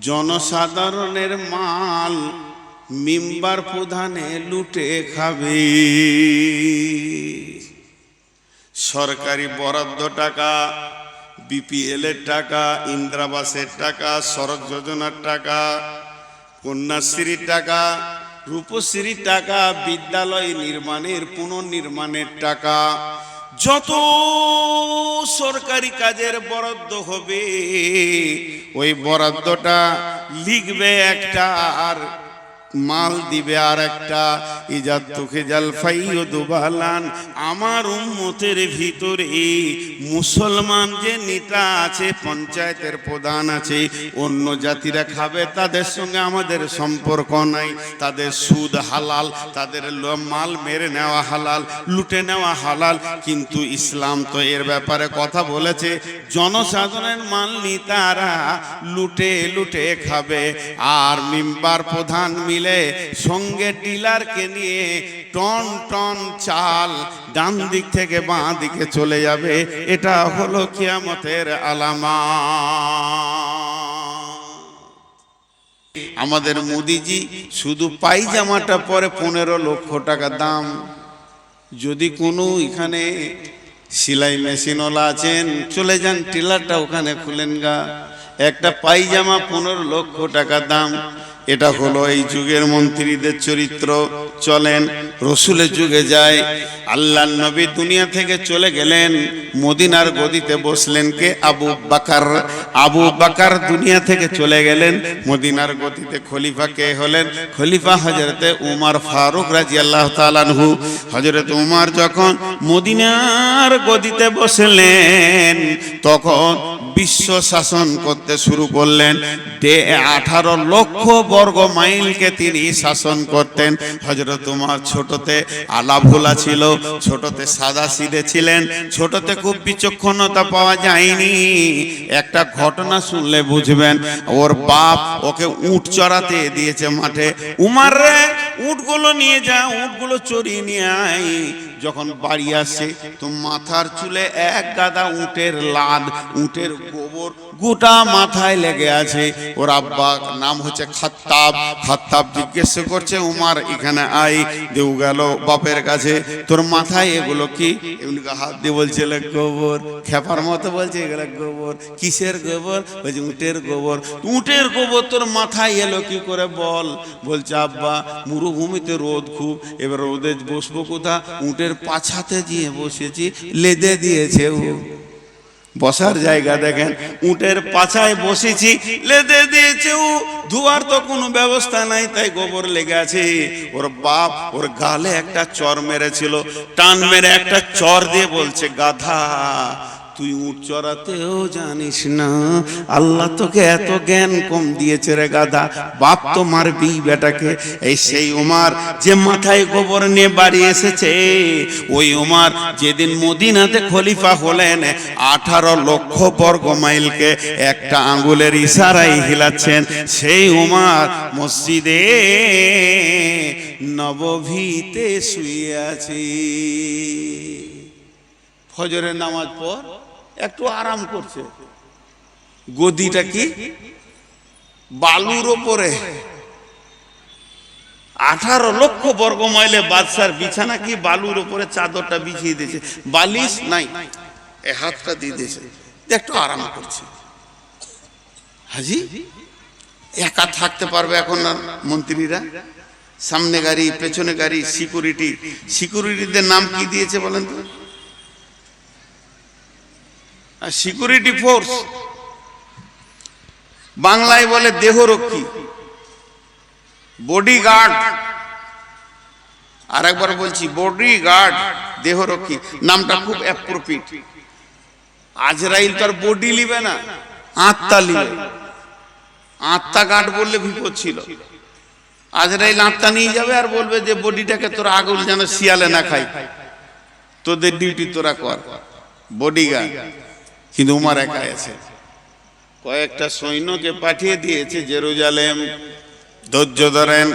জনসাধারণের মাল মিম্বার প্রধানে লুটে খাবে। সরকারি বরাদ্দ টাকা, বিপিএল এর টাকা, ইন্দ্রাবাসের টাকা, সড়ক যোজনার টাকা, কন্যাশ্রীর টাকা, রূপশ্রীর টাকা, বিদ্যালয় নির্মাণের পুনর্নির্মাণের টাকা যত সরকারি কাজের বরাদ্দ হবে ওই বরাদ্দটা লিখবে একটা আর মাল দিবে আর একটা। ইজাত তোকে জাল ফাইও দুবালান আমার উম্মতের ভিতরে মুসলমান যে নেতা আছে, পঞ্চায়েতের প্রধান আছে, অন্য জাতিরা খাবে, তাদের সঙ্গে আমাদের সম্পর্ক নাই। তাদের সুদ হালাল, তাদের মাল মেরে নেওয়া হালাল, লুটে নেওয়া হালাল। কিন্তু ইসলাম তো এর ব্যাপারে কথা বলেছে, জনসাধারণের মাল নেতারা লুটে লুটে খাবে। আর মিম্বার প্রধান মিলে সঙ্গে ডিলারকে নিয়ে টন টন চাল ডান দিক থেকে বাঁ দিকে চলে যাবে। এটা হলো কিয়ামতের আলামা। আমাদের মোদিজি শুধু পাইজামাটা পরে পনেরো লক্ষ টাকা দাম। যদি কোনো এখানে সেলাই মেশিনওয়ালা আছেন, চলে যান, টেলারটা ওখানে খুলেন গা। একটা পাইজামা পনেরো লক্ষ টাকা দাম। এটা হলো এই যুগের মন্ত্রীদের চরিত্র। চলেন, রসুলের যুগে যায় আল্লাহ নবী দুনিয়া থেকে চলে গেলেন, মদিনার গদিতে বসলেন কে? আবু বাকার। আবু বাকার দুনিয়া থেকে চলে গেলেন, মদিনার গদিতে খলিফা কে হলেন? খলিফা হজরতে উমার ফারুক রাজি আল্লাহ তালানহু হজরত উমার যখন মদিনার গদিতে বসলেন, তখন বিশ্ব শাসন করতে শুরু করলেন। আঠারো লক্ষ বর্গ মাইলকে তিনি শাসন করতেন। হজরত উমার ছোটতে আলা ভোলা ছিল, ছোটতে সাদা সিধে ছিলেন, ছোটতে খুব বিচক্ষণতা পাওয়া যায়নি। একটা ঘটনা শুনলে বুঝবেন, ওর বাপ ওকে উট চড়াতে দিয়েছে মাঠে। উমার রে উটগুলো নিয়ে যা উটগুলো চড়িয়ে নিয়ে আয়। যখন বাড়ি আসে, তো মাথার চুলে এক গাদা উটের লাদ, উটের গোবর গোটা মাথায় লেগে আছে। ওর আব্বা নাম হচ্ছে খাত্তাব। খাত্তাব জিজ্ঞেস করছে, উমার, এখানে আই দেউ গেল বাপের কাছে। তোর মাথায় এগুলো কি? করে হাত দিয়ে বলছে, "এগুলো গোবর। খেপার মতো বলছে, এগুলো গোবর। কিসের গোবর? বলছে, উটের গোবর। উটের গোবর তোর মাথায় এলো কি করে বল? বলছে, আব্বা, মরুভূমিতে রোদ খুব। এবার রোদে বসবো কোথা উটের পাছাতে গিয়ে বসেছি। লেদে দিয়েছে ও। বসার জায়গা দেখেন, উটের পাছায় বসেছি, লেদে দিয়েছে ও ধোয়ার তো কোনো ব্যবস্থা নাই, তাই গোবর লেগে আছে। ওর বাপ ওর গালে একটা চর মেরেছিল, টান মেরে একটা চর দিয়ে বলছে, গাধা তুই উট চড়াতেও জানিস না। আল্লাহ তোকে এত জ্ঞান কম দিয়েছে রে গাধা। বাপ তো মারবি বেটাকে। এই সেই উমার যে মাথায় গোবর নিয়ে বাড়ি এসেছে, ওই উমার যেদিন মদিনাতে খলিফা হলেন, আঠারো লক্ষ বর্গ মাইলকে একটা আঙ্গুলের ইশারায় হিলাচ্ছেন। সেই উমার মসজিদে নবভীতে শুয়ে আছে। ফজরের নামাজ পর একটু আরাম করছে। গদিটা কি? বালুর ওপরে। আঠারো লক্ষ বর্গ মাইলে বাদশার বিছানা কি বালুর ওপরে চাদরটা বিছিয়ে দিয়েছে? বালিশ নাই। এ হাতটা দিয়ে দিয়েছে। একটু আরাম করছে। হাজি, একা থাকতে পারবে এখন আর মন্ত্রীরা? সামনে গাড়ি, পেছনে গাড়ি, সিকিউরিটি। সিকিউরিটিদের নাম কি দিয়েছে বলেন তো? সিকিউরিটি ফোর্স বাংলায় বলে দেহরক্ষী বডি গার্ড আর একবার বলছি বডি গার্ড দেহরক্ষী। নামটা খুব অ্যাপ্রোপ্রিয়েট আজরাইল তার বডি লিবে না, আত্মা লিবে আত্মা গার্ড বললে বিপদ ছিল। আজরাইল আত্মা নিয়ে যাবে আর বলবে যে বডিটাকে তোরা আগুন যেন শিয়ালে না খাই। তোদের ডিউটি তোরা কর। বডি গার্ড কিন্তু উমার একাই আছে। কয়েকটা সৈন্যকে পাঠিয়ে দিয়েছে জেরুজালেম। ধৈর্য ধরেন।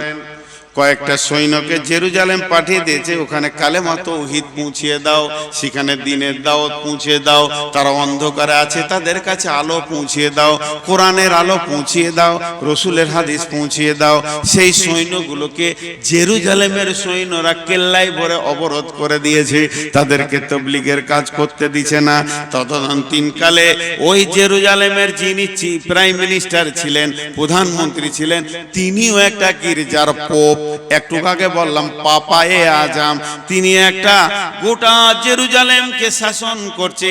কয়েকটা সৈন্যকে জেরুজালেম পাঠিয়ে দিয়েছে। ওখানে কালে কালেমা তৌহিদ পৌঁছিয়ে দাও, সেখানে দিনের দাওয়াত পৌঁছিয়ে দাও, তারা অন্ধকারে আছে, তাদের কাছে আলো পৌঁছিয়ে দাও, কোরআনের আলো পৌঁছিয়ে দাও, রসুলের হাদিস পৌঁছিয়ে দাও। সেই সৈন্যগুলোকে জেরুজালেমের সৈন্যরা কেল্লাই ভরে অবরোধ করে দিয়েছে। তাদেরকে তবলিগের কাজ করতে দিছে না। তদন্তকালে ওই জেরুজালেমের যিনি প্রাইম মিনিস্টার ছিলেন, প্রধানমন্ত্রী ছিলেন, তিনিও একটা গির্জার পোপ একটু আগে বললাম, পাপায়ে আজাম, তিনি একটা গোটা জেরুজালেমকে শাসন করছে।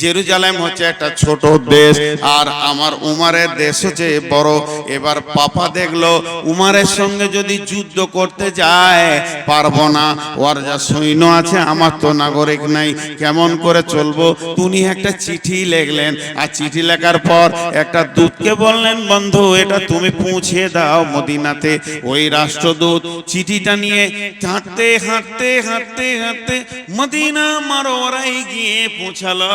জেরুজালেম হচ্ছে একটা ছোট দেশ, আর আমার উমারের দেশ হচ্ছে বড়। এবার পাপা দেখল, উমারের সঙ্গে যদি যুদ্ধ করতে যায়, পারব না। ওর যা সৈন্য আছে, আমার তো নাগরিক নাই, কেমন করে চলবো? তিনি একটা চিঠি লিখলেন, আর চিঠি লেখার পর একটা দূতকে বললেন, বন্ধু, এটা তুমি পৌঁছে দাও মদিনাতে। ওই রাষ্ট্রদূত চিঠিটা নিয়ে হাঁটতে হাঁটতে হাঁটতে হাঁটতে মদিনা মারোয়ারাই গিয়ে পৌঁছালো।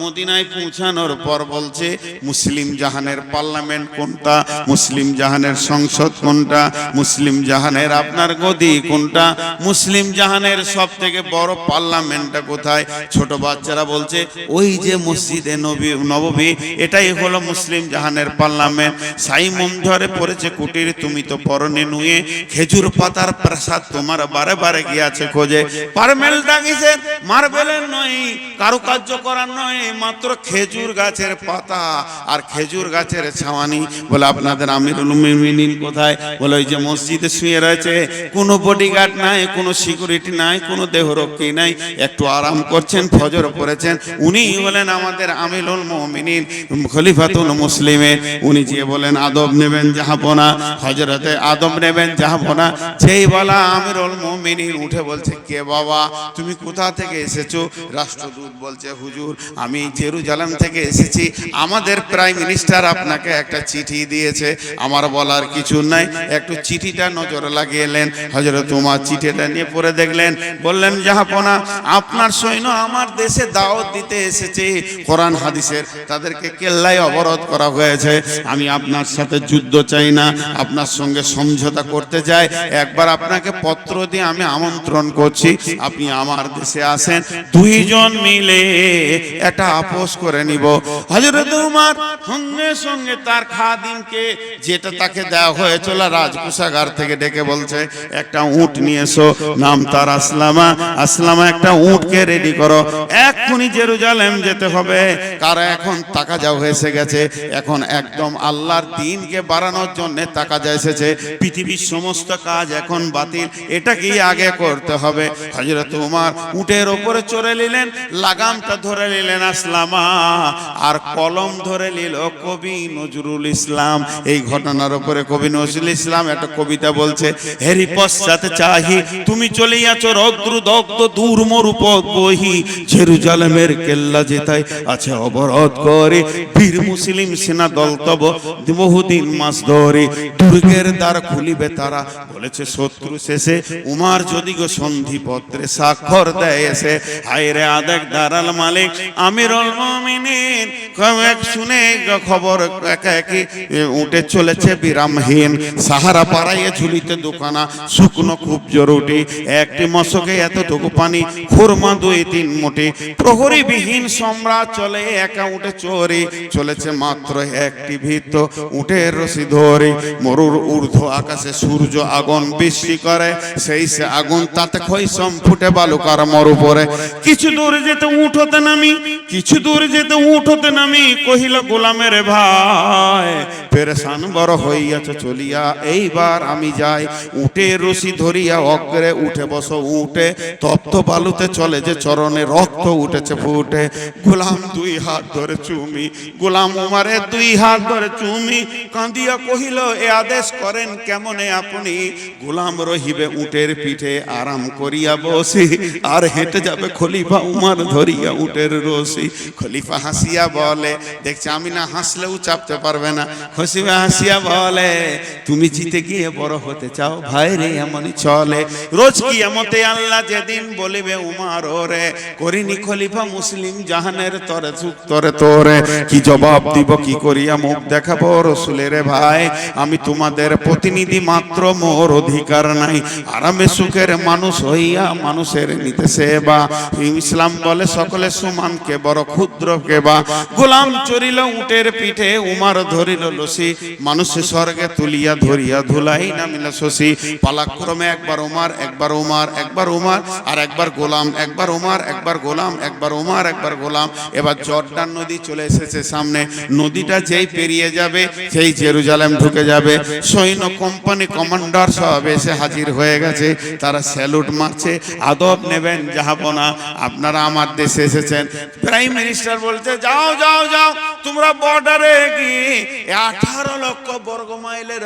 মদিনায় পৌঁছানোর পর বলছে, মুসলিম জাহানের পার্লামেন্ট কোনটা? মুসলিম জাহানের সংসদ কোনটা? মুসলিম জাহানের আপনার গদি কোনটা? মুসলিম জাহানের সব থেকে বড় পার্লামেন্টটা কোথায়? ছোট বাচ্চারা বলছে, ওই যে মসজিদে নবী নববী এটাই হলো মুসলিম জাহানের পার্লামেন্ট। সাইমন ধরে পড়েছে কুটির, তুমি তো পরনে নুয়ে খেজুর পাতার প্রসাদ তোমার বারে বারে গিয়াছে খোঁজে। পারমেল ডাকিছে, মার্বেলের নয়, কারুকার্য করার নয়, মাত্র খেজুর গাছের পাতা আর খেজুর গাছের ছাওয়ানি। বলে আপনাদের আমিরুল মুমিনিন কোথায়? বলে ওই যে মসজিদে শুয়ে রয়েছে। কোনো বডিগার্ড নাই, কোনো সিকিউরিটি নাই, কোনো দেহরক্ষী নাই। একটু আরাম করছেন, ফজর পড়েছেন। উনি বলেন আমাদের আমিরুল মুমিনিন, খলিফাতুল মুসলিমের। উনি যে বলেন, আদব নেবেন যাহাবনা হজরতে আদব নেবেন যাহাবনা যেই বলা আমিরুল মুমিনিন উঠে বলছে কে বাবা? তুমি কোথা থেকে এসেছ? রাষ্ট্রদূত বলছে হুজুর আমি জেরুজালেম থেকে এসেছি। আমাদের প্রাইম মিনিস্টার আপনাকে একটা চিঠি দিয়েছে। আমার বলার কিছু নাই। একটু চিঠিটা নজর লাগিয়েলেন হজরত তোমার চিঠিটা নিয়ে পড়ে দেখলেন। বললেন যাহাপনা আপনার সৈন্য আমার দেশে দাওয়াত দিতে এসেছে। কোরআন হাদিসের তাদেরকে কেল্লায় অবরোধ করা হয়েছে। আমি আপনার সাথে যুদ্ধ চাই না। আপনার সঙ্গে সমঝোতা করতে যাই একবার আপনাকে পত্র দিয়ে আমি আমন্ত্রণ করছি। আপনি আমার দেশে আসেন, দুইজন মিলে একটা আপোষ করে নিব। হজরত উমার সঙ্গে সঙ্গে তার খাদিমকে, যেটা তাকে দেওয়া হয়েছিল রাজকোষাগার থেকে ডেকে বলছে, একটা উট নিয়ে এসো। নাম তার আসলামা। আসলামা, একটা উটকে রেডি করো। এক্ষুনি জেরুজালেম যেতে হবে। কারণ এখন টাকা যাও এসে গেছে, এখন একদম আল্লাহর দিনকে বাড়ানোর জন্য টাকা যা এসেছে। পৃথিবীর সমস্ত কাজ এখন বাতিল। এটাকেই আগে করতে হবে। হজরত উমার উটের ওপরে চড়ে নিলেন, লাগামটা ধরে নিলেন আসলামা। আর কলম ধরে নিল কবি নজরুল ইসলাম। এই ঘটনার উপরে কবি নজরুল ইসলাম একটা কবিতা বলছে, হেরি পশ্চাতে চাহি, তুমি চলে আছো রৌদ্র দগ্ধ দূর মরুপথ বহি। জেরুজালেমের কেল্লা যেতাই আছে অবরোধ করে। বীর মুসলিম সেনা দল তব বহুদিন মাস ধরে। দুর্গের দ্বার খুলিবে তারা বলেছে, শত্রু শেষে উমার যদি গো সন্ধি পত্রে স্বাক্ষর দেয় এসে হায়রে আদেক দারাল মালিক কয়েক শুনে খবর একা উঠে চলেছে বিরামহীন। সাহারা পাড়াইয়ে ঝুলিতে দোকানা শুকনো খুব জরুরি একটি মশকে এতটুকু পানি, খুরমা দুই তিন মুঠি। প্রহরী বিহীন সম্রাট চলে, একা উঠে চোরি চলেছে মাত্র একটি ভিত উঠের রশি ধরে। মরুর ঊর্ধ্ব আকাশে সূর্য আগুন বৃষ্টি করে, সেই সে আগুন তাতে খৈসম ফুটে বালুকার মরু উপরে কিছু দূর যেতে উঠতে নামি, কিছু দূর যেতে উঠতে নামি, কহিল গোলামের ভাই, পেরেশান বড় হইয়াছে, চলিয়া এইবার আমি যাই। উঠে রশি ধরিয়া অগ্রে উঠে বসো, উঠে তপ্ত বালুতে চলে যে চরণে রক্ত উঠেছে, ফুটে। গোলাম দুই হাত ধরে চুমি, গোলাম উমারে দুই হাত ধরে চুমি, কাঁদিয়া কহিল, এ আদেশ করেন কেমনে আপনি? গোলাম রহিবে উটের পিঠে আরাম করিয়া বসি। আর হেঁটে যাবে খলিফা উমার ধরিয়া উটের রশি। খলিফা হাসিয়া বলে, দেখছি আমি না হাসলেও চাপতে পারবে না। হসিমে হাসিয়া বলে, তুমি জিতে গিয়ে বড় হতে চাও ভাই রে, এমনই চলে। রোজ কি এমতে আল্লাহ যেদিন বলিবে, উমার ওরে, করিনি খলিফা মুসলিম জাহানের তরে, চুপ তরে তোরে। কি জবাব দিব, কি করিয়া মুখ দেখাবো রসুলের ভাই? আমি তোমাদের প্রতিনিধি মাত্র মোর অধিকার নাই। আরামে সুখের মানুষ হইয়া মানুষের নিতে সেবা। ইসলাম বলে, সকলে সমান কে বড় ক্ষুদ্র কে বা। গোলাম চরিল উটের পিঠে, উমার ধরিল লসি মানুষ স্বর্গে তুলিয়া ধরিয়া ধুলাই নামিল শশী। পালাক্রমে একবার উমার একবার উমার একবার উমার, আর একবার গোলাম, একবার উমার, একবার গোলাম, একবার উমার, একবার গোলাম। এবার জর্ডান নদী চলে এসেছে সামনে। নদীটা যেই পেরিয়ে যাবে, সেই জেরুজালেম ঢুকে যাবে। সৈন্য কোম্পানি কমান্ডার সব এসে হাজির হয়ে গেছে, তারা স্যালুট মারছে, আদব নেবেন যাহাবনা আপনারা আমার দেশে এসেছেন। প্রাইম মিনিস্টার বলছে, যাও যাও যাও, তোমরা বর্ডারে কি আঠারো লক্ষ বর্গ মাইলের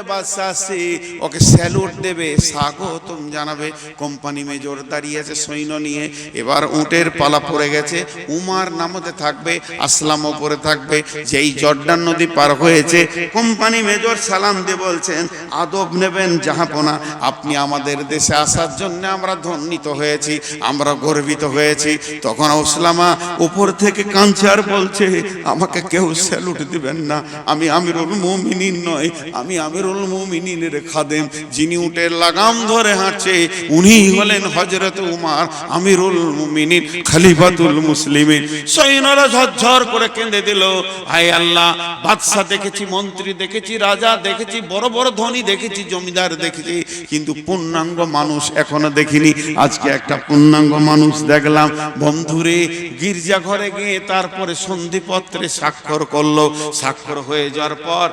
আসছে ওকে স্যালুট দেবে, স্বাগতম জানাবে। কোম্পানি মেজর দাঁড়িয়েছে সৈন্য নিয়ে, এবার উটের পালা পড়ে গেছে, উমার নামতে থাকবে আসলাম ওপরে থাকবে, যেই জর্ডান নদী পার হয়েছে, কোম্পানি মেজর সালাম দিয়ে বলছেন, আদব নেবেন জাহাপনা আপনি আমাদের দেশে আসার জন্য আমরা ধন্যিত হয়েছি, আমরা গর্বিত হয়েছি। তখন ওসলামা উপর থেকে কাঞ্চার বলছে, আমাকে কেউ স্যালুট দিবেন না। আমি আমিরুল মুমিনিন নয় আমি আমিরুল মুমিনিনের খাদেম, যিনি উঠে লাগাম ধরে হাঁটছে। উনি হলেন হজরত উমার আমিরুল মুমিনিন, খালিফাতুল মুসলিমিন। সৈন্যরা ঝরঝর করে কেঁদে দিল, হায় আল্লাহ, বাদশাহ দেখেছি, মন্ত্রী দেখেছি, রাজা দেখেছি, বড় বড় ধনী দেখেছি, জমিদার দেখেছি, কিন্তু পূর্ণাঙ্গ মানুষ এখনও দেখিনি। আজকে একটা পূর্ণাঙ্গ মানুষ দেখলাম। বন্ধুরে গির্জা ঘরে গিয়ে তারপরে সন্ধিপত্রে স্বাক্ষর করল। স্বাক্ষর হয়ে যাওয়ার পর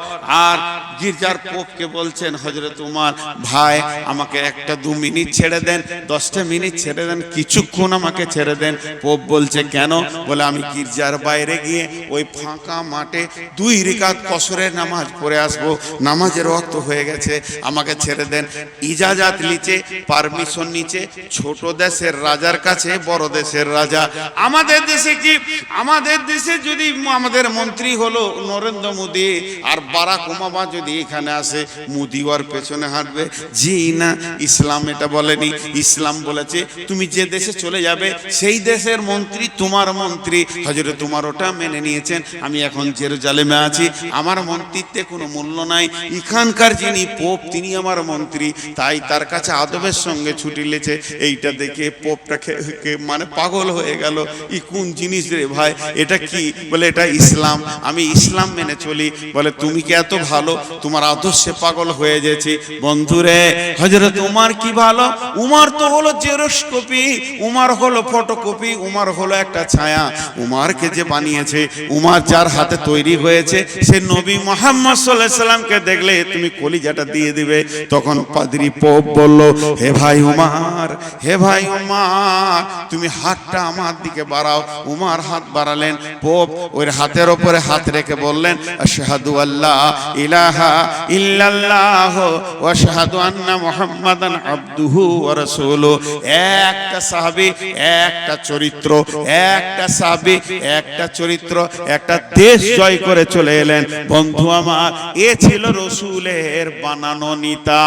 আর গির্জার পোপকে বলছেন হজরত উমার, ভাই, আমাকে একটা দু মিনিট ছেড়ে দেন, দশটা মিনিট ছেড়ে দেন, কিছুক্ষণ আমাকে ছেড়ে দেন। পোপ বলছে, কেন? বলে, আমি গির্জার বাইরে গিয়ে ওই ফাঁকা মাঠে দুই রিকাত কসরের নামাজ পড়ে আসব। নামাজের অর্থ হয়ে গেছে। আমাকে ছেড়ে দেন। ইজাজাত নিচে, পারমিশন নিচে। ছোট দেশের রাজার কাছে, বড় দেশের রাজা। আমাদের দেশে কি? আমাদের দেশে যদি আমাদের মন্ত্রী হলো নরেন্দ্র মোদী, আর বারাক ওবামা যদি এখানে আসে, মোদি ওর পেছনে হাঁটবে। জি না, ইসলাম এটা বলেনি। ইসলাম বলেছে, তুমি যে দেশে চলে যাবে, সেই দেশের মন্ত্রী তোমার মন্ত্রী। হজরে তোমার ওটা মেনে নিয়েছেন। আমি এখন জেরুজালেমে আছি। আমার মন্ত্রিত্বে কোনো মূল্য নাই। এখানকার যিনি পোপ, তিনি আমার মন্ত্রী তাই তার কাছে আদবের সঙ্গে ছুটি লেছে। এইটা দেখে পোপটা মানে পাগল হয়ে গেল। ই কোন জিনিস রে ভাই? এটা কি? বলে, এটা ইসলাম। আমি ইসলাম মেনে চলি। বলে, তুমি কি এত ভালো? তোমার আদর্শে পাগল হয়ে গেছি। বন্ধুরে হজরত উমার কি ভালো? উমার তো হলো জেরক্স কপি উমার হলো ফটোকপি। উমার হলো একটা ছায়া। উমারকে যে বানিয়েছে, উমার যার হাতে তৈরি হয়েছে, সে নবী মোহাম্মদ সাল্লাহ সাল্লামকে দেখলে তুমি কলিজাটা দিয়ে দিবে। তখন পাদ্রি পোপ বলল, হে ভাই উমার, হে ভাই উমার, তুমি হাতটা আমার দিকে বাড়াও। উমার হাত বাড়ালেন, পোপ ওই হাতের ওপরে হাত রেখে বললেন, আশহাদু আল্লাহ ইলাহা ইল্লাল্লাহ ওয়া আশহাদু আন্না মুহাম্মাদান আবদুহু ওয়া রাসূলু একটা সাহাবী, একটা চরিত্র, একটা সাহাবী, একটা চরিত্র, একটা দেশ জয় করে চলে এলেন। বন্ধু আমার, এ ছিল রসুলের বানানো নিতা।